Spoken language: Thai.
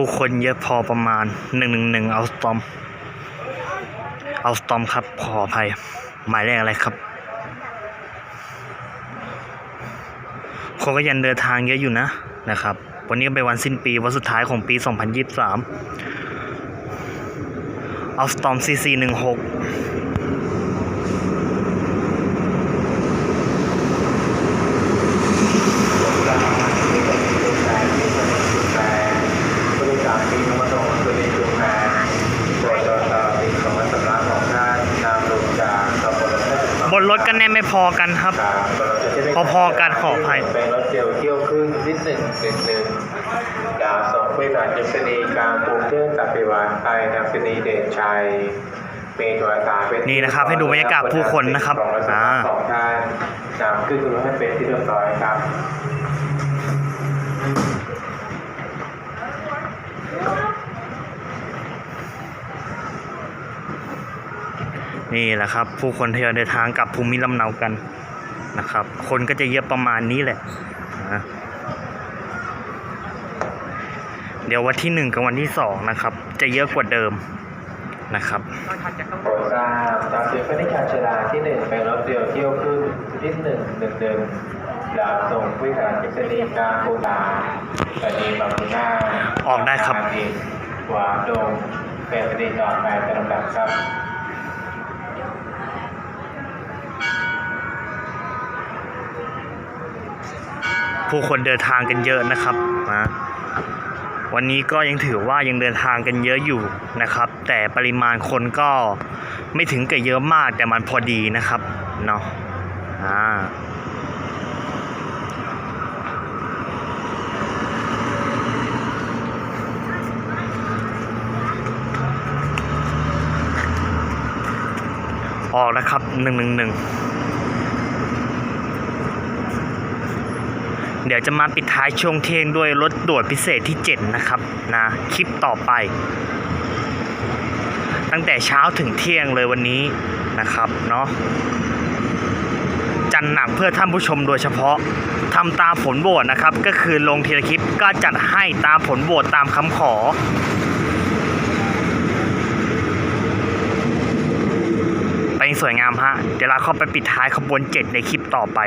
ผู้คนเยอะพอประมาณหนึ่งหนึ่งหนึ่งเอาสตอม เอาสตอมครับ ขออภัย หมายเลขอะไรครับ คนก็ยันเดินทางเยอะอยู่นะนะครับ วันนี้เป็นวันสิ้นปี วันสุดท้ายของปี 2023 เอาสตอมซีซีหนึ่งหก บนรถก็แน่ไม่พอกันครับ พอๆกันขออภัยเป็นรถเดียวเที่ยวครึ่งนิดหนึ่งเซนหนึ่งดาวส่งไปผ่านจิษณีกลางกรุงเทพตัดไปวานไปนำสนีเดชชัยเมตรตาเป็นนี่นะครับ ให้ดูบรรยากาศผู้คนนะครับของวัตถุอ่าของท่านนำขึ้นรถให้เป็นที่เรียบร้อยครับ นี่แหละครับ ผู้คนทยอยเดินทางกลับภูมิลำเนากันนะครับ คนก็จะเยอะประมาณนี้แหละนะเดี๋ยววันที่หนึ่งกับวันที่สองนะครับ จะเยอะกว่าเดิมนะครับ โปรดทราบตามเสียงพนิการชราที่หนึ่งเป็นรถเดียวเที่ยวครึ่งที่หนึ่งหนึ่งหนึ่งดาวส่งผู้การจิษณีกลางโคตาสนีบางพุนาออกได้ครับขวาดงเป็นสนีต่อไปเป็นลำดับครับ ผู้คนเดินทางกันเยอะนะครับนะวันนี้ก็ยังถือว่ายังเดินทางกันเยอะอยู่นะครับ แต่ปริมาณคนก็ไม่ถึงกับเยอะมากแต่มันพอดีนะครับเนาะอ่าออกนะครับหนึ่งหนึ่งหนึ่ง เดี๋ยวจะมาปิดท้ายช่วงเที่ยงด้วยรถด่วนพิเศษที่ 7 นะครับนะคลิปต่อไป ตั้งแต่เช้าถึงเที่ยงเลยวันนี้นะครับเนาะจัดหนักเพื่อท่านผู้ชมโดยเฉพาะทำตามผลโหวตนะครับ ก็คือลงทีละคลิปก็จัดให้ตามผลโหวตตามคำขอไปสวยงามฮะ เดี๋ยวเราเข้าไปปิดท้ายขบวน 7 ในคลิปต่อไป